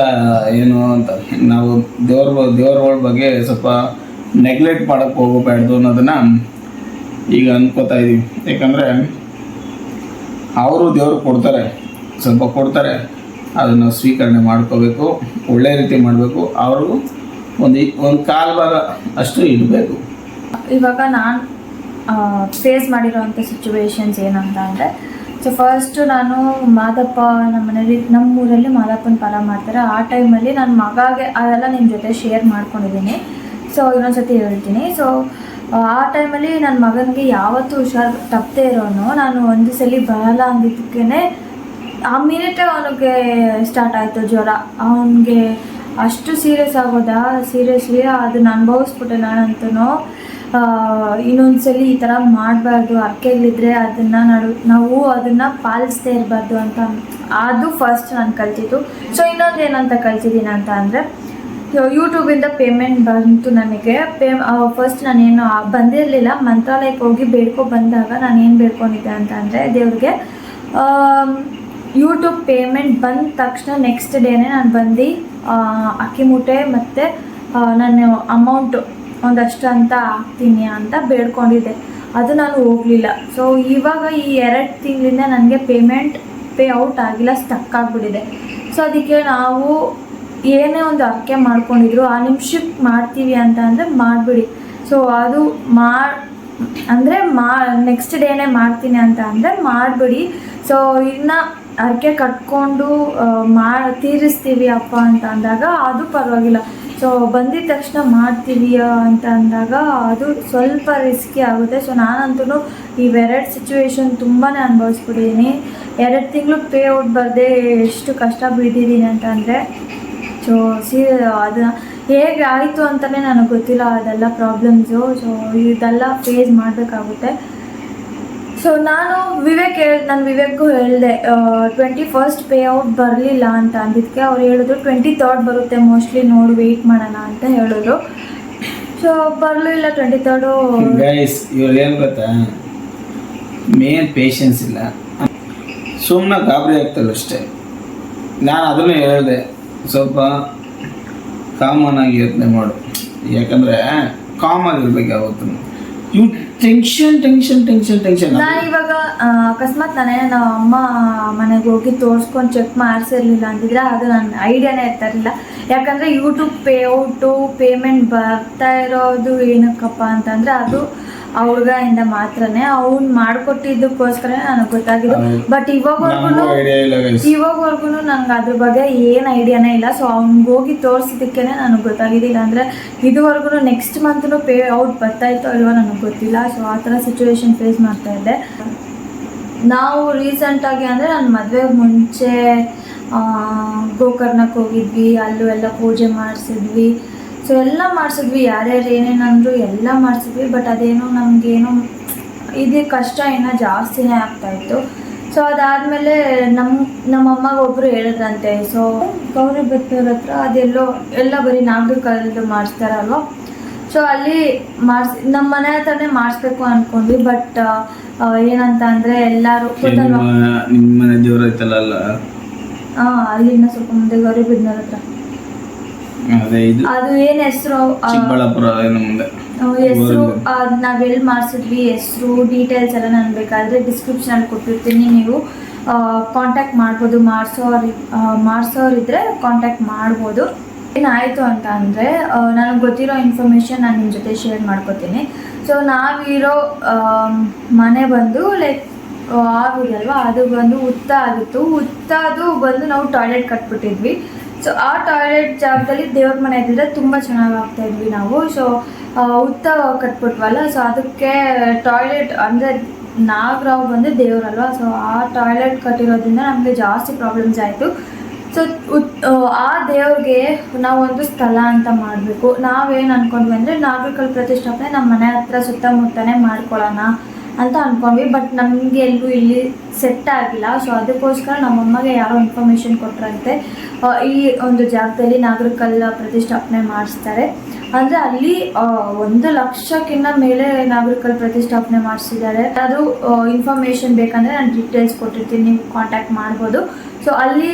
ಏನು ಅಂತ. ನಾವು ದೇವ್ರ ದೇವ್ರಗಳ ಬಗ್ಗೆ ಸ್ವಲ್ಪ ನೆಗ್ಲೆಕ್ಟ್ ಮಾಡೋಕ್ಕೆ ಹೋಗಬಾರ್ದು ಅನ್ನೋದನ್ನು ಈಗ ಅನ್ಕೋತಾ ಇದ್ದೀವಿ ಯಾಕಂದರೆ, ಅವರು ದೇವ್ರಿಗೆ ಕೊಡ್ತಾರೆ. ಸ್ವಲ್ಪ ಕೊಡ್ತಾರೆ, ಅದನ್ನು ಸ್ವೀಕರಣೆ ಮಾಡ್ಕೋಬೇಕು, ಒಳ್ಳೆ ರೀತಿ ಮಾಡಬೇಕು ಅವರು ಒಂದು ಒಂದು ಕಾಲು ಭಾಗ ಅಷ್ಟು ಇಡಬೇಕು. ಇವಾಗ ನಾನು ಫೇಸ್ ಮಾಡಿರೋವಂಥ ಸಿಚುವೇಶನ್ಸ್ ಏನಂತ ಅಂದರೆ ಸೊ ಫಸ್ಟು ನಾನು ಮಾದಪ್ಪ ನಮ್ಮ ಮನೇಲಿ ನಮ್ಮ ಊರಲ್ಲಿ ಮಾದಪ್ಪನ ಪಾಲ ಮಾಡ್ತಾರೆ. ಆ ಟೈಮಲ್ಲಿ ನನ್ನ ಮಗಾಗೆ, ಅದೆಲ್ಲ ನಿಮ್ಮ ಜೊತೆ ಶೇರ್ ಮಾಡ್ಕೊಂಡಿದ್ದೀನಿ. ಸೊ ಇನ್ನೊಂದ್ಸತಿ ಹೇಳ್ತೀನಿ. ಸೊ ಆ ಟೈಮಲ್ಲಿ ನನ್ನ ಮಗನಿಗೆ ಯಾವತ್ತೂ ಹುಷಾರು ತಪ್ಪದೇ ಇರೋನು. ನಾನು ಒಂದು ಸಲ ಬರಲ್ಲ ಅಂದಿದ್ದಕ್ಕೇ ಆ ಮಿನಿಟೇ ಅವನಿಗೆ ಸ್ಟಾರ್ಟ್ ಆಯಿತು ಜ್ವರ. ಅವನಿಗೆ ಅಷ್ಟು ಸೀರಿಯಸ್ ಆಗೋದಾ? ಸೀರಿಯಸ್ಲಿ ಅದನ್ನ ಅನುಭವಿಸ್ಬಿಟ್ಟೆ ನಾನಂತೂ ಇನ್ನೊಂದ್ಸಲಿ ಈ ಥರ ಮಾಡಬಾರ್ದು ಅರ್ಕೆಗಳಿದ್ರೆ ಅದನ್ನು ನಡು, ನಾವು ಅದನ್ನು ಪಾಲಿಸ್ದೇ ಇರಬಾರ್ದು ಅಂತ ಅದು ಫಸ್ಟ್ ನಾನು ಕಲ್ತಿದ್ದು. ಸೊ ಇನ್ನೊಂದು ಏನಂತ ಕಲ್ತಿದ್ದೀನಿ ಅಂತ ಅಂದರೆ ಯೂಟ್ಯೂಬಿಂದ ಪೇಮೆಂಟ್ ಬಂತು ನನಗೆ. ಪೇ ಫಸ್ಟ್ ನಾನೇನು ಬಂದಿರಲಿಲ್ಲ. ಮಂತ್ರಾಲಯಕ್ಕೆ ಹೋಗಿ ಬೇಡ್ಕೊ ಬಂದಾಗ ನಾನು ಏನು ಬೇಡ್ಕೊಂಡಿದ್ದೆ ಅಂತ ಅಂದರೆ, ದೇವ್ರಿಗೆ ಯೂಟ್ಯೂಬ್ ಪೇಮೆಂಟ್ ಬಂದ ತಕ್ಷಣ ನೆಕ್ಸ್ಟ್ ಡೇನೇ ನಾನು ಬಂದು ಅಕ್ಕಿ ಮೂಟೆ ಮತ್ತು ನಾನು ಅಮೌಂಟು ಒಂದಷ್ಟು ಅಂತ ಹಾಕ್ತೀನಿ ಅಂತ ಬೇಡ್ಕೊಂಡಿದ್ದೆ. ಅದು ನಾನು ಹೋಗಲಿಲ್ಲ. ಸೊ ಇವಾಗ ಈ ಎರಡು ತಿಂಗಳಿಂದ ನನಗೆ ಪೇಮೆಂಟ್ ಪೇ ಔಟ್ ಆಗಿಲ್ಲ ಸ್ಟಕ್ ಆಗಿಬಿಟ್ಟಿದೆ. ಸೊ ಅದಕ್ಕೆ ನಾವು ಏನೇ ಒಂದು ಅಕ್ಕೆ ಮಾಡ್ಕೊಂಡಿದ್ರು, ಆ ನಿಮಿಷಕ್ಕೆ ಮಾಡ್ತೀವಿ ಅಂತ ಅಂದರೆ ಮಾಡಿಬಿಡಿ. ಸೊ ಅದು ಮಾ ಅಂದರೆ ಮಾ ನೆಕ್ಸ್ಟ್ ಡೇನೇ ಮಾಡ್ತೀನಿ ಅಂತ ಅಂದರೆ ಮಾಡಿಬಿಡಿ. ಸೊ ಇನ್ನು ಅರ್ಕೆ ಕಟ್ಕೊಂಡು ಮಾ, ತೀರಿಸ್ತೀವಿ ಅಪ್ಪ ಅಂತ ಅಂದಾಗ ಅದು ಪರವಾಗಿಲ್ಲ. ಸೊ ಬಂದಿದ ತಕ್ಷಣ ಮಾಡ್ತೀವಿ ಅಂತ ಅಂದಾಗ ಅದು ಸ್ವಲ್ಪ ರಿಸ್ಕಿ ಆಗುತ್ತೆ. ಸೊ ನಾನಂತೂ ಇವೆರಡು ಸಿಚುವೇಶನ್ ತುಂಬಾ ಅನುಭವಿಸ್ಬಿಟ್ಟಿದ್ದೀನಿ ಎರಡು ತಿಂಗಳು ಪೇ ಔಟ್ ಬರದೆ ಎಷ್ಟು ಕಷ್ಟ ಬಿದ್ದಿದ್ದೀನಿ ಅಂತ ಅಂದರೆ ಸೊ ಸೀ ಅದು, ಹೇಗೆ ಆಯಿತು ಅಂತಲೇ ನನಗೆ ಗೊತ್ತಿಲ್ಲ, ಅದೆಲ್ಲ ಪ್ರಾಬ್ಲಮ್ಸು ಸೊ ಇದೆಲ್ಲ ಫೇಸ್ ಮಾಡಬೇಕಾಗುತ್ತೆ. ಸೊ ನಾನು ವಿವೇಕ್ ಹೇಳ್, ನಾನು ವಿವೇಕ್ಗೂ ಹೇಳಿದೆ ಟ್ವೆಂಟಿ ಫಸ್ಟ್ ಪೇ ಔಟ್ ಬರಲಿಲ್ಲ ಅಂತ ಅಂದಿದ್ದಕ್ಕೆ ಅವ್ರು ಹೇಳಿದ್ರು ಟ್ವೆಂಟಿ ತರ್ಡ್ ಬರುತ್ತೆ ಮೋಸ್ಟ್ಲಿ ನೋಡಿ ವೆಯ್ಟ್ ಮಾಡೋಣ ಅಂತ ಹೇಳಿದ್ರು. ಸೊ ಬರಲಿಲ್ಲ ಟ್ವೆಂಟಿ ತರ್ಡು ಗೈಸ್ ಇವ್ರು ಏನು ಗೊತ್ತಾ? ಮೇನ್ ಪೇಷನ್ಸ್ ಇಲ್ಲ. ಸುಮ್ಮನೆ ಗಾಬರಿ ಆಗ್ತಲ್ಲ ಅಷ್ಟೇ. ನಾನು ಅದನ್ನು ಹೇಳಿದೆ, ಸ್ವಲ್ಪ ಕಾಮನ್ ಆಗಿ ಯೋಚನೆ ಮಾಡು. ಯಾಕಂದರೆ ಕಾಮನ್ ಇರಬೇಕು ಯಾವತ್ತೂ ಇವ್ ಟೆನ್ಷನ್ ಟೆನ್ಷನ್ ಟೆನ್ಷನ್ ಟೆನ್ಷನ್ ನಾನು ಇವಾಗ ಅಕಸ್ಮಾತ್ ನಾನೇ ನಮ್ಮ ಅಮ್ಮ ಮನೆಗೆ ಹೋಗಿ ತೋರಿಸ್ಕೊಂಡು ಚೆಕ್ ಮಾಡಿಸಿರ್ಲಿಲ್ಲ ಅಂತಿದ್ರೆ ಅದು ನನ್ನ ಐಡಿಯಾನೇ ಇರ್ತಾ ಇರಲಿಲ್ಲ ಯಾಕಂದರೆ ಯೂಟ್ಯೂಬ್ ಪೇ ಔಟು ಪೇಮೆಂಟ್ ಬರ್ತಾ ಇರೋದು ಏನಕ್ಕಪ್ಪ ಅಂತಂದರೆ ಅದು ಆ ಹುಡುಗಯಿಂದ ಮಾತ್ರನೇ ಅವ್ನು ಮಾಡ್ಕೊಟ್ಟಿದ್ದಕ್ಕೋಸ್ಕರ ನನಗೆ ಗೊತ್ತಾಗಿದ್ದು ಹೌದು. ಬಟ್ ಇವಾಗವರೆಗೂ ಇಲ್ಲ ಇವಾಗವರೆಗೂ ನಂಗೆ ಅದ್ರ ಬಗ್ಗೆ ಏನು ಐಡಿಯಾನೇ ಇಲ್ಲ. ಸೊ ಅವ್ನಿಗೆ ಹೋಗಿ ತೋರಿಸಿದ್ದಕ್ಕೇ ನನಗೆ ಗೊತ್ತಾಗಿದ್ದಿಲ್ಲ ಅಂದರೆ ಇದುವರೆಗೂ ನೆಕ್ಸ್ಟ್ ಮಂತ್ನು ಪೇ ಔಟ್ ಬರ್ತಾ ಇತ್ತೋ ಇಲ್ವೋ ನನಗೆ ಗೊತ್ತಿಲ್ಲ. ಸೊ ಆ ಥರ ಸಿಚುವೇಶನ್ ಫೇಸ್ ಮಾಡ್ತಾ ಇದ್ದೆ. ನಾವು ರೀಸೆಂಟಾಗಿ ಅಂದ್ರೆ ನನ್ನ ಮದುವೆಗೆ ಮುಂಚೆ ಗೋಕರ್ಣಕ್ಕೆ ಹೋಗಿದ್ವಿ. ಅಲ್ಲೂ ಎಲ್ಲ ಪೂಜೆ ಮಾಡಿಸಿದ್ವಿ. ಸೊ ಎಲ್ಲ ಮಾಡಿಸಿದ್ವಿ. ಯಾರ್ಯಾರು ಏನೇನಂದ್ರು ಎಲ್ಲ ಮಾಡಿಸಿದ್ವಿ. ಬಟ್ ಅದೇನೋ ನಮಗೇನೋ ಇದು ಕಷ್ಟ ಏನೋ ಜಾಸ್ತಿನೇ ಆಗ್ತಾಯಿತ್ತು ಸೊ ಅದಾದಮೇಲೆ ನಮ್ಮ ನಮ್ಮ ಅಮ್ಮಗೆ ಒಬ್ಬರು ಹೇಳಿದ್ರಂತೆ. ಸೊ ಗೌರಿ ಬೆತ್ತೂರ ಹತ್ರ ಅದೆಲ್ಲೋ ಎಲ್ಲ ಬರೀ ನಾಗರಿಕಲ್ದು ಮಾಡಿಸ್ತಾರಲ್ವ? ಸೊ ಅಲ್ಲಿ ಮಾಡಿಸ್ ನಮ್ಮ ಮನೆ ಹತ್ರನೇ ಮಾಡಿಸ್ಬೇಕು ಅನ್ಕೊಂಡ್ವಿ. ಬಟ್ ಏನಂತ ಅಂದರೆ ಎಲ್ಲರೂ ನಿಮ್ಮ ಮನೆ ದೇವ್ರ ಐತಲ್ಲ ಅಲ್ಲ? ಹಾಂ ಅಲ್ಲಿನ ಸ್ವಲ್ಪ ಮುಂದೆ ಗೌರಿಬಿದ್ನೂರ್ ಹತ್ರ. ಅದೇ ಇದು. ಅದು ಏನ್ ಹೆಸರು? ಚಿಕ್ಕಬಳ್ಳಾಪುರ ಏನು ಮುಂದೆ? ಹೆಸರು ನಾವು ಎಲ್ಲಿ ಮಾಡಿಸಿದ್ವಿ ಹೆಸರು ಡೀಟೇಲ್ಸ್ ಎಲ್ಲ ನಾನು ಬೇಕಾದ್ರೆ ಡಿಸ್ಕ್ರಿಪ್ಷನಲ್ಲಿ ಕೊಟ್ಟಿರ್ತೀನಿ ನೀವು. ಕಾಂಟ್ಯಾಕ್ಟ್ ಮಾಡ್ಬೋದು ಮಾಡಿಸೋರು ಮಾಡಿಸೋರಿದ್ರೆ ಕಾಂಟ್ಯಾಕ್ಟ್ ಮಾಡ್ಬೋದು. ಏನಾಯಿತು ಅಂತ ಅಂದರೆ ನನಗೆ ಗೊತ್ತಿರೋ ಇನ್ಫಾರ್ಮೇಷನ್ ನಾನು ನಿಮ್ಮ ಜೊತೆ ಶೇರ್ ಮಾಡ್ಕೋತೀನಿ. ಸೊ ನಾವಿರೋ ಮನೆ ಬಂದು ಲೈಕ್ ಆಗುದಲ್ವಾ? ಅದು ಬಂದು ಉತ್ತ ಆಗಿತ್ತು. ಉತ್ತದು ಬಂದು ನಾವು ಟಾಯ್ಲೆಟ್ ಕಟ್ಬಿಟ್ಟಿದ್ವಿ. ಸೊ ಆ ಟಾಯ್ಲೆಟ್ ಜಾಗದಲ್ಲಿ ದೇವ್ರ ಮನೆ ಇದ್ದಿದ್ರೆ ತುಂಬ ಚೆನ್ನಾಗಿ ಆಗ್ತಾ ಇದ್ವಿ ನಾವು. ಸೊ ಉತ್ತ ಕಟ್ಬಿಟ್ವಲ್ಲ ಸೊ ಅದಕ್ಕೆ ಟಾಯ್ಲೆಟ್ ಅಂದರೆ ನಾಗರಾವ್ ಬಂದು ದೇವರಲ್ವಾ? ಸೊ ಆ ಟಾಯ್ಲೆಟ್ ಕಟ್ಟಿರೋದ್ರಿಂದ ನಮಗೆ ಜಾಸ್ತಿ ಪ್ರಾಬ್ಲಮ್ಸ್ ಆಯಿತು. ಸೊ ಆ ದೇವ್ರಿಗೆ ನಾವೊಂದು ಸ್ಥಳ ಅಂತ ಮಾಡಬೇಕು. ನಾವೇನು ಅನ್ಕೊಂಡ್ವಿ ಅಂದರೆ ನಾಗರಿಕಲ್ ಪ್ರತಿಷ್ಠಾಪನೆ ನಮ್ಮ ಮನೆ ಹತ್ರ ಸುತ್ತಮುತ್ತನೇ ಮಾಡ್ಕೊಳ್ಳೋಣ. ಅಂತ ಅಂದ್ಕೊಂಡ್ವಿ ಬಟ್ ನಮಗೆ ಎಲ್ಲೂ ಇಲ್ಲಿ ಸೆಟ್ ಆಗಿಲ್ಲ. ಸೊ ಅದಕ್ಕೋಸ್ಕರ ನಮ್ಮಮ್ಮಗೆ ಯಾರೋ ಇನ್ಫಾರ್ಮೇಷನ್ ಕೊಟ್ರಂತೆ. ಈ ಒಂದು ಜಾಗದಲ್ಲಿ ನಾಗರಿಕಲ್ ಪ್ರತಿಷ್ಠಾಪನೆ ಮಾಡಿಸ್ತಾರೆ. ಅಂದರೆ ಅಲ್ಲಿ ಒಂದು ಲಕ್ಷಕ್ಕಿಂತ ಮೇಲೆ ನಾಗರಿಕಲ್ ಪ್ರತಿಷ್ಠಾಪನೆ ಮಾಡಿಸಿದ್ದಾರೆ. ಅದು ಇನ್ಫಾರ್ಮೇಷನ್ ಬೇಕಂದರೆ ನಾನು ಡೀಟೇಲ್ಸ್ ಕೊಟ್ಟಿರ್ತೀನಿ. ನೀವು ಕಾಂಟ್ಯಾಕ್ಟ್ ಮಾಡ್ಬೋದು. ಸೊ ಅಲ್ಲಿ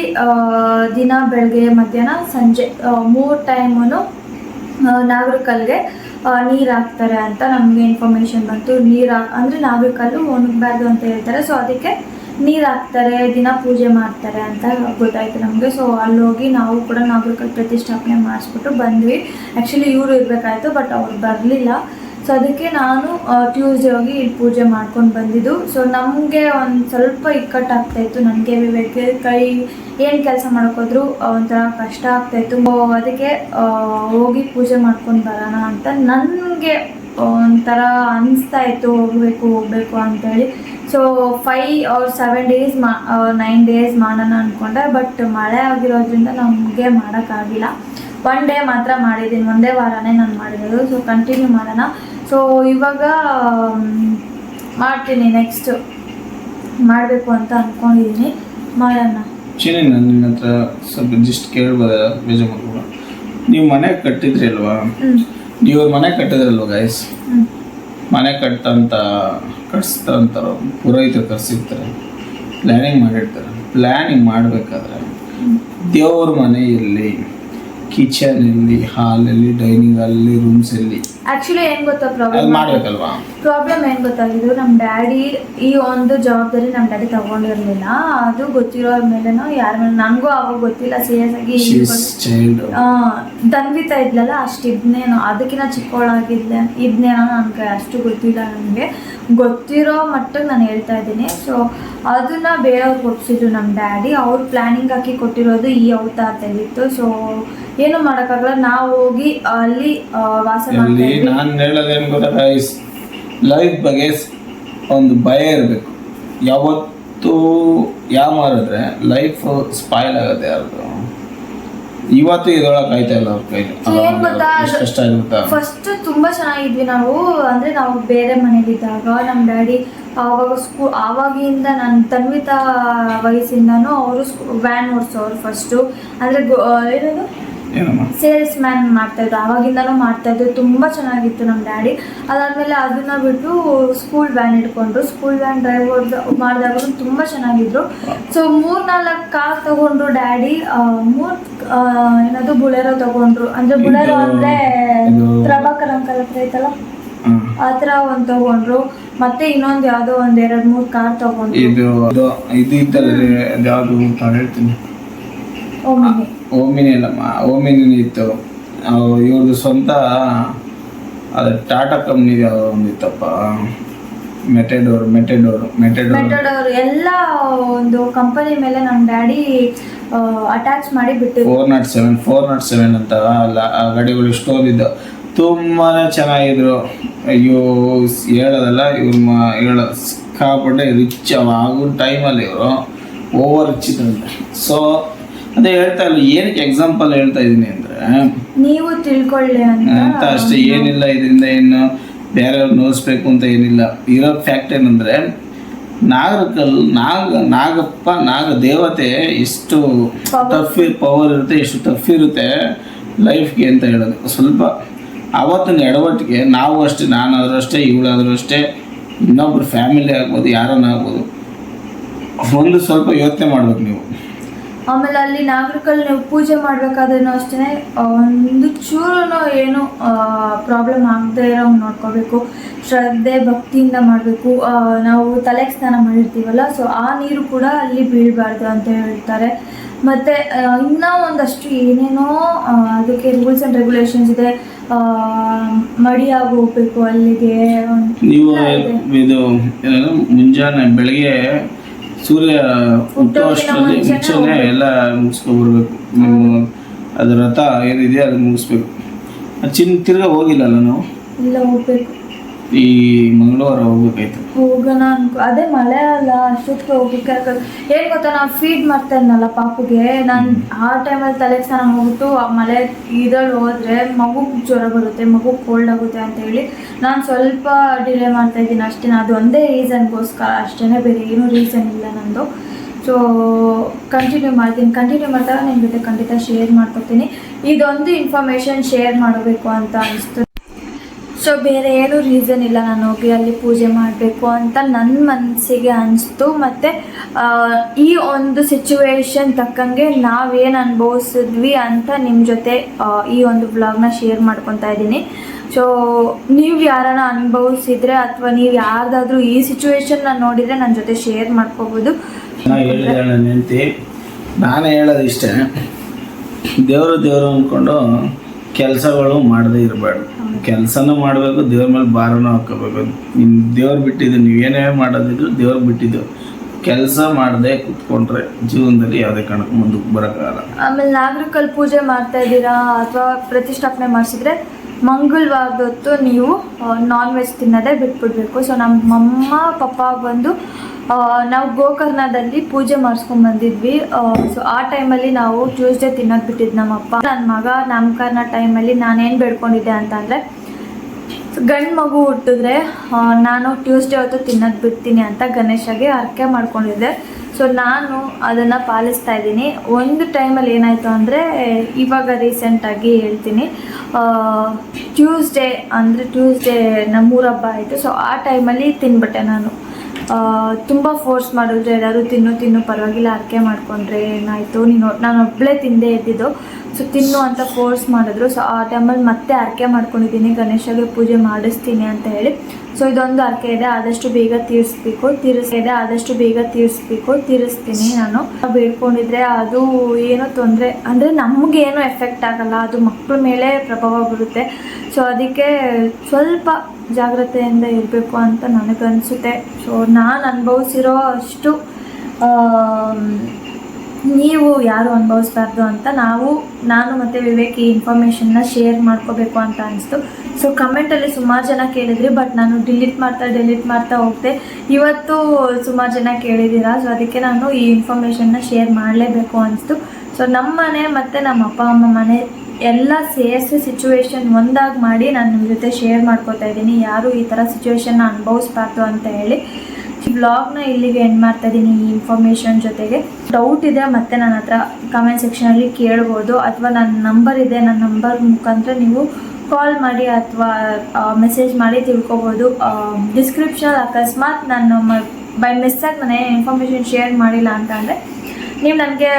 ದಿನ ಬೆಳಗ್ಗೆ ಮಧ್ಯಾಹ್ನ ಸಂಜೆ ಮೂರು ಟೈಮು ನಾಗರಿಕಲ್ಗೆ ನೀರು ಹಾಕ್ತಾರೆ ಅಂತ ನಮಗೆ ಇನ್ಫಾರ್ಮೇಷನ್ ಬಂತು. ನೀರು ಅಂದರೆ ಕಲ್ಲು ಒಣಗಬಾರ್ದು ಅಂತ ಹೇಳ್ತಾರೆ. ಸೊ ಅದಕ್ಕೆ ನೀರು ಹಾಕ್ತಾರೆ, ದಿನ ಪೂಜೆ ಮಾಡ್ತಾರೆ ಅಂತ ಗೊತ್ತಾಯ್ತು ನಮಗೆ. ಸೊ ಅಲ್ಲಿ ಹೋಗಿ ನಾವು ಕೂಡ ನಾಗರಿಕಲ್ ಪ್ರತಿಷ್ಠಾಪನೆ ಮಾಡಿಸ್ಬಿಟ್ಟು ಬಂದ್ವಿ. ಆ್ಯಕ್ಚುಲಿ ಇವರು ಇರಬೇಕಾಯ್ತು ಬಟ್ ಅವ್ರು ಬರಲಿಲ್ಲ. ಸೊ ಅದಕ್ಕೆ ನಾನು ಟ್ಯೂಸ್ಡೇ ಹೋಗಿ ಇಲ್ಲಿ ಪೂಜೆ ಮಾಡ್ಕೊಂಡು ಬಂದಿದ್ದು. ಸೊ ನಮಗೆ ಒಂದು ಸ್ವಲ್ಪ ಇಕ್ಕಟ್ಟಾಗ್ತಾಯಿತ್ತು ನನಗೆ ವಿವೇಕ ಕೈ ಏನು ಕೆಲಸ ಮಾಡೋಕ್ಕೋದ್ರು ಒಂಥರ ಕಷ್ಟ ಆಗ್ತಾಯಿತ್ತು ಅದಕ್ಕೆ ಹೋಗಿ ಪೂಜೆ ಮಾಡ್ಕೊಂಡು ಬರೋಣ ಅಂತ ನನಗೆ ಒಂಥರ ಅನಿಸ್ತಾ ಇತ್ತು. ಹೋಗಬೇಕು ಹೋಗಬೇಕು ಅಂತೇಳಿ so five or seven days ಮಾ ನೈನ್ ಡೇಸ್ ಮಾಡೋಣ ಅಂದ್ಕೊಂಡೆ ಬಟ್ ಮಳೆ ಆಗಿರೋದ್ರಿಂದ ನಮಗೆ ಮಾಡೋಕ್ಕಾಗಿಲ್ಲ ಒನ್ ಡೇ ಮಾತ್ರ ಮಾಡಿದ್ದೀನಿ. ಒಂದೇ ವಾರನೇ ನಾನು ಮಾಡಿರೋದು. ಸೊ ಕಂಟಿನ್ಯೂ ಮಾಡೋಣ. ಸೊ ಇವಾಗ ಮಾಡ್ತೀನಿ ನೆಕ್ಸ್ಟ್ ಮಾಡಬೇಕು ಅಂತ ಅಂದ್ಕೊಂಡಿದ್ದೀನಿ ಮಾಡೋಣ. ಚಿನ್ನಿ ನಾನು ನಿನ್ನ ಹತ್ರ ಸ್ವಲ್ಪ ಜಸ್ಟ್ ಕೇಳ್ಬೋದ? ಬೇಜ ಮಾಡ್ಕೊಡ ನೀವು ಮನೆ ಕಟ್ಟಿದ್ರಿ ಅಲ್ವಾ? ನೀವು ಮನೆ ಕಟ್ಟಿದ್ರಲ್ವ ಗೈಸ್ ಮನೆ ಕಟ್ಟಂತ ಕಟ್ಸ್ತಂತಾರ ಪುರೋಹಿತರು ಕರ್ಸಿರ್ತಾರೆ. ಪ್ಲ್ಯಾನಿಂಗ್ ಮಾಡಿರ್ತಾರೆ. ಪ್ಲ್ಯಾನಿಂಗ್ ಮಾಡಬೇಕಾದ್ರೆ ದೇವ್ರ ಮನೆ ಇರಲಿ ಅಲ್ಲಿ ಹಾಲ್ ಅಲ್ಲಿ ಡೈನಿಂಗ್ ಅಲ್ಲಿ ರೂಮ್ಸ್ ಅಲ್ಲಿ ಆಕ್ಚುಲಿ ಏನು ಗೊತ್ತಾ ಪ್ರಾಬ್ಲಮ್ ಮಾಡ್ಬೇಕಲ್ವಾ? ಪ್ರಾಬ್ಲಮ್ ಏನು ಗೊತ್ತಾಗಿದ್ದು? ನಮ್ಮ ಡ್ಯಾಡಿ ಈ ಒಂದು ಜವಾಬ್ದಾರಿ ನಮ್ಮ ಡ್ಯಾಡಿ ತಗೊಂಡಿರಲಿಲ್ಲ. ಅದು ಗೊತ್ತಿರೋ ಮೇಲೆನೋ ಯಾರ ಮೇಲೆ ನನಗೂ ಅವಾಗ ಗೊತ್ತಿಲ್ಲ. ಸೀರಿಯಸ್ ಆಗಿ ದನ್ವಿತಾ ಇದ್ಲಲ್ಲ ಅಷ್ಟು ಇದ್ನೇನೋ ಅದಕ್ಕಿಂತ ಚಿಕ್ಕವಳಾಗಿದ್ದೆ ಇದ್ನೇನೋ ನನಗೆ ಅಷ್ಟು ಗೊತ್ತಿಲ್ಲ ನನಗೆ. ಗೊತ್ತಿರೋ ಮಟ್ಟಿಗೆ ನಾನು ಹೇಳ್ತಾ ಇದ್ದೀನಿ. ಸೊ ಅದನ್ನ ಬೇರೆಯವ್ರು ಕೊಡ್ಸಿದ್ರು ನಮ್ಮ ಡ್ಯಾಡಿ. ಅವ್ರು ಪ್ಲ್ಯಾನಿಂಗ್ ಹಾಕಿ ಕೊಟ್ಟಿರೋದು ಈ ಅವತಾರದಲ್ಲಿತ್ತು. ಸೊ ಏನು ಮಾಡೋಕ್ಕಾಗಲ್ಲ. ನಾವು ಹೋಗಿ ಅಲ್ಲಿ ವಾಸ ಮಾಡ್ತೀವಿ ನಾನು ಹೇಳೋದೇನು ಗೊತ್ತಾ ಗೈಸ್ ಲೈಫ್ ಬಗ್ಗೆ ಒಂದು ಭಯ ಇರಬೇಕು. ಯಾವತ್ತೂ ಯಾವ ಮಾರಿದ್ರೆ ಲೈಫ್ ಸ್ಪಾಯ್ಲ್ ಆಗುತ್ತೆ ಯಾರ್ದು? ಇವತ್ತು ಇದ್ರೊಳಗೆ ಆಯ್ತಾ ಇಲ್ಲ ಅವ್ರ ಕೈಲಿ ಏನ್ ಗೊತ್ತಾ? ಎಷ್ಟು ಕಷ್ಟ ಆಗಿರುತ್ತಾ ಫಸ್ಟ್ ತುಂಬಾ ಚೆನ್ನಾಗಿದ್ವಿ ನಾವು. ಅಂದ್ರೆ ನಾವು ಬೇರೆ ಮನೇಲಿದ್ದಾಗ ನಮ್ಮ ಡ್ಯಾಡಿ ಅವಾಗ ಸ್ಕೂ ಆವಾಗಿಂದ ನನ್ನ ತನ್ವಿತ ವಯಸ್ಸಿಂದನೂ ಅವರು ವ್ಯಾನ್ ಓಡಿಸೋರು ಫಸ್ಟು ಅಂದರೆ ಏನದು? ಸೇಲ್ಸ್ ಮ್ಯಾನ್ ಮಾಡ್ತಾ ಇದ್ರು. ಆವಾಗಿಂದನೂ ಮಾಡ್ತಾ ಇದ್ರು. ತುಂಬ ಚೆನ್ನಾಗಿತ್ತು ನಮ್ಮ ಡ್ಯಾಡಿ. ಅದಾದಮೇಲೆ ಅದನ್ನ ಬಿಟ್ಟು ಸ್ಕೂಲ್ ವ್ಯಾನ್ ಇಟ್ಕೊಂಡ್ರು. ಸ್ಕೂಲ್ ವ್ಯಾನ್ ಡ್ರೈವರ್ ಮಾಡಿದಾಗ ತುಂಬ ಚೆನ್ನಾಗಿದ್ರು. ಸೊ ಮೂರ್ ನಾಲ್ಕು ಕಾರ್ ತಗೊಂಡ್ರು ಡ್ಯಾಡಿ. ಮೂರ್ ಏನಾದ್ರು ಏನದು ಬುಲೆರೋ ತಗೊಂಡ್ರು. ಅಂದ್ರೆ ಬುಳೆರೋ ಅಂದ್ರೆ ಪ್ರಭಾಕರ್ ಅಂಕಲ್ ಹತ್ರ ಐತಲ್ಲ? ಆತರ ಆ ಥರ ಒಂದು ತಗೊಂಡ್ರು. ಮತ್ತೆ ಇನ್ನೊಂದು ಯಾವುದೋ ಒಂದ್ ಎರಡ್ ಮೂರ್ ಕಾರ್ ತಗೊಂಡ್ರು. ಇದು ಇದು ಯಾವುದು ಅಂತ ಹೇಳ್ತೀನಿ. ಓಮಿನಿ. ಅಲ್ಲಮ್ಮ ಓಮಿನಿ ಇತ್ತು. ಇವ್ರದ್ದು ಸ್ವಂತ ಅದು ಟಾಟಾ ಕಂಪ್ನಿ ಒಂದಿತ್ತಪ್ಪ ಒಂದು ಇತ್ತಪ್ಪ. ಮೆಟೆಡೋರ್ ಮೆಟೆಡೋರ್ ಮೆಟೆಡೋರ್. ಎಲ್ಲ ಒಂದು ಕಂಪನಿ ಮೇಲೆ ನಮ್ಮ ಡ್ಯಾಡಿ ಅಟ್ಯಾಚ್ ಮಾಡಿ ಬಿಟ್ಟು four naught seven four naught seven ಅಂತ ಅಲ್ಲ ಆ ಗಾಡಿಗಳು ಸ್ಟೋರ್ ಇದ್ದು ತುಂಬಾ ಚೆನ್ನಾಗಿದ್ರು. ಅಯ್ಯೋ ಹೇಳೋದಲ್ಲ ಇವ್ರ ಹೇಳ ಹೇಳೋ ಸಿಕ್ಕಾಪಟ್ಟೆ ರಿಚ್ ಆಗೋ ಟೈಮಲ್ಲಿ ಇವರು ಓವರ್ ರಿಚ್ ಇದ್ರಂತೆ. ಸೊ ಅದೇ ಹೇಳ್ತಾ ಇಲ್ಲ ಏನಕ್ಕೆ ಎಕ್ಸಾಂಪಲ್ ಹೇಳ್ತಾ ಇದ್ದೀನಿ ಅಂದ್ರೆ? ನೀವು ತಿಳ್ಕೊಳ್ಳಿ ಅಂತ ಅಷ್ಟೇ ಏನಿಲ್ಲ ಇದರಿಂದ ಏನು ಬೇರೆಯವ್ರು ನೋಯಿಸ್ಬೇಕು ಅಂತ ಏನಿಲ್ಲ. ಇರೋ ಫ್ಯಾಕ್ಟ್ ಏನಂದ್ರೆ ನಾಗರಕಲ್ ನಾಗ ನಾಗಪ್ಪ ನಾಗ ದೇವತೆ ಎಷ್ಟು ಟಫ್ ಪವರ್ ಇರುತ್ತೆ ಎಷ್ಟು ಟಫ್ ಇರುತ್ತೆ ಲೈಫ್ಗೆ ಅಂತ ಹೇಳೋದು. ಸ್ವಲ್ಪ ಆವತ್ತಿನ ಎಡವಟ್ಟಿಗೆ ನಾವು ಅಷ್ಟೇ ನಾನಾದರೂ ಅಷ್ಟೇ ಇವಳಾದರೂ ಅಷ್ಟೇ ಇನ್ನೊಬ್ರು ಫ್ಯಾಮಿಲಿ ಆಗ್ಬೋದು ಯಾರನ್ನ ಆಗ್ಬೋದು ಒಂದು ಸ್ವಲ್ಪ ಯೋಚನೆ ಮಾಡ್ಬೇಕು ನೀವು. ಆಮೇಲೆ ಅಲ್ಲಿ ನಾಗರಿಕಲ್ ನೀವು ಪೂಜೆ ಮಾಡ್ಬೇಕಾದ್ರೂ ಅಷ್ಟೇ ಒಂದು ಚೂರು ಏನು ಪ್ರಾಬ್ಲಮ್ ಆಗದೆ ಇರೋ ನೋಡ್ಕೋಬೇಕು. ಶ್ರದ್ಧೆ ಭಕ್ತಿಯಿಂದ ಮಾಡಬೇಕು. ನಾವು ತಲೆಗೆ ಸ್ನಾನ ಮಾಡಿರ್ತೀವಲ್ಲ ಸೊ ಆ ನೀರು ಕೂಡ ಅಲ್ಲಿ ಬೀಳಬಾರ್ದು ಅಂತ ಹೇಳ್ತಾರೆ. ಮತ್ತು ಇನ್ನೂ ಒಂದಷ್ಟು ಏನೇನೋ ಅದಕ್ಕೆ ರೂಲ್ಸ್ ಆ್ಯಂಡ್ ರೆಗ್ಯುಲೇಷನ್ಸ್ ಇದೆ. ಮಡಿಯಾಗಿ ಹೋಗ್ಬೇಕು ಅಲ್ಲಿಗೆ. ನೀವು ಇದೆ. ಮುಂಜಾನೆ ಬೆಳಗ್ಗೆ ಸೂರ್ಯ ಹುಟ್ಟುವಷ್ಟರಲ್ಲಿ ಮುಂಚೆನೆ ಎಲ್ಲ ಮುಗಿಸ್ಕೊಬರ್ಬೇಕು ನೀವು ಅದು ರಥ ಏನಿದೆಯೋ ಅದು ಮುಗಿಸ್ಬೇಕು. ಅದು ಚಿನ್ ತಿರ್ಗಾ ಹೋಗಿಲ್ಲಲ್ಲ ನಾವು? ಇಲ್ಲ ಹೋಗ್ಬೇಕು. ಈ ಮಂಗಳವಾರ ಹೋಗ್ಬೇಕಾಯ್ತು ಹೋಗೋಣ ಅನ್ಕೊ ಅದೇ ಮಳೆ ಅಲ್ಲ, ಅಷ್ಟೊತ್ತಿಗೆ ಹೋಗಿ ಆಗಲ್ಲ. ಏನ್ ಗೊತ್ತಾ ನಾವು ಫೀಡ್ ಮಾಡ್ತಾ ಇದ್ನಲ್ಲ ಪಾಪುಗೆ. ನಾನು ಆ ಟೈಮಲ್ಲಿ ತಲೆಗೆ ಸ್ನಾನ ಹೋಗ್ಬಿಟ್ಟು ಆ ಮಳೆ ಇದ್ರಲ್ಲಿ ಹೋದ್ರೆ ಮಗು ಜ್ವರ ಬರುತ್ತೆ, ಮಗು ಕೋಲ್ಡ್ ಆಗುತ್ತೆ ಅಂತ ಹೇಳಿ ನಾನು ಸ್ವಲ್ಪ ಡಿಲೇ ಮಾಡ್ತಾ ಇದ್ದೀನಿ ಅಷ್ಟೇ. ಅದು ಒಂದೇ ರೀಸನ್ಗೋಸ್ಕರ ಅಷ್ಟೇ ಬೇರೆ ಏನೂ ರೀಸನ್ ಇಲ್ಲ ನಂದು. ಸೊ ಕಂಟಿನ್ಯೂ ಮಾಡ್ತೀನಿ. ಕಂಟಿನ್ಯೂ ಮಾಡ್ತಾಗ ನಿಮ್ಮ ಜೊತೆ ಖಂಡಿತ ಶೇರ್ ಮಾಡ್ಕೊತೀನಿ. ಇದೊಂದು ಇನ್ಫಾರ್ಮೇಷನ್ ಶೇರ್ ಮಾಡಬೇಕು ಅಂತ ಅನಿಸ್ತು ಸೊ ಬೇರೆ ಏನು ರೀಸನ್ ಇಲ್ಲ. ನಾನು ಹೋಗಿ ಅಲ್ಲಿ ಪೂಜೆ ಮಾಡಬೇಕು ಅಂತ ನನ್ನ ಮನಸ್ಸಿಗೆ ಅನಿಸ್ತು. ಮತ್ತು ಈ ಒಂದು ಸಿಚುವೇಶನ್ ತಕ್ಕಂಗೆ ನಾವೇನು ಅನುಭವಿಸಿದ್ವಿ ಅಂತ ನಿಮ್ಮ ಜೊತೆ ಈ ಒಂದು ಬ್ಲಾಗ್ನ ಶೇರ್ ಮಾಡ್ಕೊತಾ ಇದ್ದೀನಿ. ಸೊ ನೀವು ಯಾರನ್ನ ಅನುಭವಿಸಿದ್ರೆ ಅಥವಾ ನೀವು ಯಾರ್ದಾದ್ರೂ ಈ ಸಿಚುವೇಶನ್ನ ನೋಡಿದರೆ ನನ್ನ ಜೊತೆ ಶೇರ್ ಮಾಡ್ಕೋಬೋದು. ನಾನು ನಾನೇ ಹೇಳೋದು ಇಷ್ಟೇ. ದೇವರು ದೇವರು ಅಂದ್ಕೊಂಡು ಕೆಲಸಗಳು ಮಾಡದೇ ಇರಬಾರ್ದು ಕೆಲಸನೂ ಮಾಡಬೇಕು, ದೇವ್ರ ಮೇಲೆ ಭಾರನೂ ಹಾಕೋಬೇಕು ನಿಮ್ಮ ದೇವ್ರು ಬಿಟ್ಟಿದ್ದು ನೀವೇನೇ ಮಾಡೋದಿದ್ರು ದೇವ್ರು ಬಿಟ್ಟಿದ್ದು. ಕೆಲಸ ಮಾಡದೆ ಕುತ್ಕೊಂಡ್ರೆ ಜೀವನದಲ್ಲಿ ಯಾವುದೇ ಕಾರಣಕ್ಕೆ ಮುಂದಕ್ಕೆ ಬರೋಕ್ಕಾಗಲ್ಲ. ಆಮೇಲೆ ನಾಗರಿಕಲ್ ಪೂಜೆ ಮಾಡ್ತಾ ಇದ್ದೀರಾ ಅಥವಾ ಪ್ರತಿಷ್ಠಾಪನೆ ಮಾಡಿಸಿದ್ರೆ ಮಂಗಳವಾರದ ಹೊತ್ತು ನೀವು ನಾನ್ ವೆಜ್ ತಿನ್ನೋದೇ ಬಿಟ್ಬಿಡ್ಬೇಕು. ಸೊ ನಮ್ಮ ಮಮ್ಮ, ಪಪ್ಪ ಬಂದು ನಾವು ಗೋಕರ್ಣದಲ್ಲಿ ಪೂಜೆ ಮಾಡಿಸ್ಕೊಂಡ್ ಬಂದಿದ್ವಿ. ಸೊ ಆ ಟೈಮಲ್ಲಿ ನಾವು ಟ್ಯೂಸ್ಡೇ ತಿನ್ನೋದು ಬಿಟ್ಟಿದ್ದು ನಮ್ಮಪ್ಪ. ನನ್ನ ಮಗ ನಾಮಕರಣ ಟೈಮಲ್ಲಿ ನಾನೇನು ಬೇಡ್ಕೊಂಡಿದ್ದೆ ಅಂತಂದರೆ, ಗಂಡು ಮಗು ಹುಟ್ಟಿದ್ರೆ ನಾನು ಟ್ಯೂಸ್ಡೇ ಹೊತ್ತು ತಿನ್ನೋದು ಬಿಡ್ತೀನಿ ಅಂತ ಗಣೇಶಗೆ ಅರ್ಕೆ ಮಾಡ್ಕೊಂಡಿದ್ದೆ. ಸೊ ನಾನು ಅದನ್ನು ಪಾಲಿಸ್ತಾ ಇದ್ದೀನಿ. ಒಂದು ಟೈಮಲ್ಲಿ ಏನಾಯಿತು ಅಂದರೆ, ಇವಾಗ ರೀಸೆಂಟಾಗಿ ಹೇಳ್ತೀನಿ. ಟ್ಯೂಸ್ಡೇ ಅಂದರೆ ಟ್ಯೂಸ್ಡೇ ನಮ್ಮೂರ ಹಬ್ಬ ಆಯಿತು. ಸೊ ಆ ಟೈಮಲ್ಲಿ ತಿನ್ಬಿಟ್ಟೆ ನಾನು. ತುಂಬ ಫೋರ್ಸ್ ಮಾಡಿದ್ರೆ. ಎಲ್ಲರೂ ತಿನ್ನು ತಿನ್ನು, ಪರವಾಗಿಲ್ಲ ಅರ್ಕೆ ಮಾಡ್ಕೊಂಡ್ರೆ ಏನಾಯಿತು? ನೀನು ನಾನು ಒಬ್ಬಳೇ ತಿಂದೇ ಇದ್ದಿದ್ದು. ಸೊ ತಿನ್ನು ಅಂತ ಫೋರ್ಸ್ ಮಾಡಿದ್ರು. ಸೊ ಆ ಟೈಮಲ್ಲಿ ಮತ್ತೆ ಅರ್ಕೆ ಮಾಡ್ಕೊಂಡಿದ್ದೀನಿ. ಗಣೇಶಗೆ ಪೂಜೆ ಮಾಡಿಸ್ತೀನಿ ಅಂತ ಹೇಳಿ. ಸೊ ಇದೊಂದು ಅರ್ಕೆ ಇದೆ. ಆದಷ್ಟು ಬೇಗ ತೀರಿಸ್ಬೇಕು. ತೀರಿಸಿದೆ ಆದಷ್ಟು ಬೇಗ ತೀರಿಸ್ಬೇಕು. ತೀರಿಸ್ತೀನಿ ನಾನು. ಬೇಡ್ಕೊಂಡಿದ್ರೆ ಅದು ಏನೋ ತೊಂದರೆ. ಅಂದರೆ ನಮಗೇನು ಎಫೆಕ್ಟ್ ಆಗಲ್ಲ. ಅದು ಮಕ್ಕಳ ಮೇಲೆ ಪ್ರಭಾವ ಬೀರುತ್ತೆ. ಸೊ ಅದಕ್ಕೆ ಸ್ವಲ್ಪ ಜಾಗ್ರತೆಯಿಂದ ಇರಬೇಕು ಅಂತ ನನಗನ್ಸುತ್ತೆ. ಸೊ ನಾನು ಅನುಭವಿಸಿರೋ ಅಷ್ಟು ನೀವು ಯಾರು ಅನುಭವಿಸ್ಬಾರ್ದು ಅಂತ ನಾವು, ನಾನು ಮತ್ತು ವಿವೇಕ್ ಈ ಇನ್ಫಾರ್ಮೇಷನ್ನ ಶೇರ್ ಮಾಡ್ಕೋಬೇಕು ಅಂತ ಅನಿಸ್ತು. ಸೊ ಕಮೆಂಟಲ್ಲಿ ಸುಮಾರು ಜನ ಕೇಳಿದ್ರಿ ಬಟ್ ನಾನು ಡಿಲೀಟ್ ಮಾಡ್ತಾ ಡಿಲೀಟ್ ಮಾಡ್ತಾ ಹೋಗ್ತೆ ಇವತ್ತು ಸುಮಾರು ಜನ ಕೇಳಿದ್ದೀರಾ ಸೊ ಅದಕ್ಕೆ ನಾನು ಈ ಇನ್ಫಾರ್ಮೇಷನ್ನ ಶೇರ್ ಮಾಡಲೇಬೇಕು ಅನಿಸ್ತು. ಸೊ ನಮ್ಮ ಮನೆ ಮತ್ತು ನಮ್ಮ ಅಪ್ಪ, ಅಮ್ಮ ಮನೆ ಎಲ್ಲ ಸೇರಿಸಿ ಸಿಚುವೇಶನ್ ಒಂದಾಗಿ ಮಾಡಿ ನಾನು ನಿಮ್ಮ ಜೊತೆ ಶೇರ್ ಮಾಡ್ಕೋತಾ ಇದ್ದೀನಿ. ಯಾರು ಈ ಥರ ಸಿಚುವೇಶನ್ನ ಅನುಭವಿಸ್ಬಾರ್ದು ಅಂತ ಹೇಳಿ. ಬ್ಲಾಗ್ನ ಇಲ್ಲಿಗೆ ಎಂಡ್ ಮಾಡ್ತಾ ಇದ್ದೀನಿ ಈ ಇನ್ಫಾರ್ಮೇಷನ್ ಜೊತೆಗೆ ಡೌಟ್ ಇದೆ, ಮತ್ತೆ ನನ್ನ ಹತ್ರ ಕಮೆಂಟ್ ಸೆಕ್ಷನಲ್ಲಿ ಕೇಳ್ಬೋದು. ಅಥವಾ ನನ್ನ ನಂಬರ್ ಇದೆ, ನನ್ನ ನಂಬರ್ ಮುಖಾಂತರ ನೀವು ಕಾಲ್ ಮಾಡಿ ಅಥವಾ ಮೆಸೇಜ್ ಮಾಡಿ ತಿಳ್ಕೊಬೋದು. ಡಿಸ್ಕ್ರಿಪ್ಷನ್ ಅಕಸ್ಮಾತ್ ನಾನು ಬೈ ಮಿಸ್ಸಾಗಿ ನಾನು ಇನ್ಫಾರ್ಮೇಷನ್ ಶೇರ್ ಮಾಡಿಲ್ಲ ಅಂತ ಅಂದರೆ ನೀವು ನನಗೆ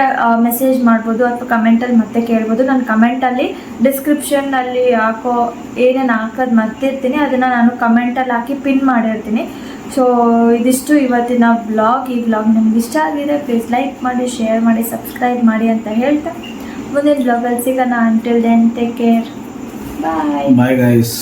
ಮೆಸೇಜ್ ಮಾಡ್ಬೋದು ಅಥವಾ ಕಮೆಂಟಲ್ಲಿ ಮತ್ತೆ ಕೇಳ್ಬೋದು. ನಾನು ಕಮೆಂಟಲ್ಲಿ ಡಿಸ್ಕ್ರಿಪ್ಷನ್ನಲ್ಲಿ ಹಾಕೋ ಏನೇನು ಹಾಕೋದು ಮತ್ತಿರ್ತೀನಿ ಅದನ್ನು ನಾನು ಕಮೆಂಟಲ್ಲಿ ಹಾಕಿ ಪಿನ್ ಮಾಡಿರ್ತೀನಿ. ಸೊ ಇದಿಷ್ಟು ಇವತ್ತಿನ ಬ್ಲಾಗ್ ಈ ಬ್ಲಾಗ್ ನಿಮ್ಗೆ ಇಷ್ಟ ಆಗಿದೆ ಪ್ಲೀಸ್ ಲೈಕ್ ಮಾಡಿ ಶೇರ್ ಮಾಡಿ ಸಬ್ಸ್ಕ್ರೈಬ್ ಮಾಡಿ ಅಂತ ಹೇಳ್ತಾ ಮುಂದಿನ ಬ್ಲಾಗಲ್ಲಿ ಸಿಗೋಣ. Until then take care bye bye guys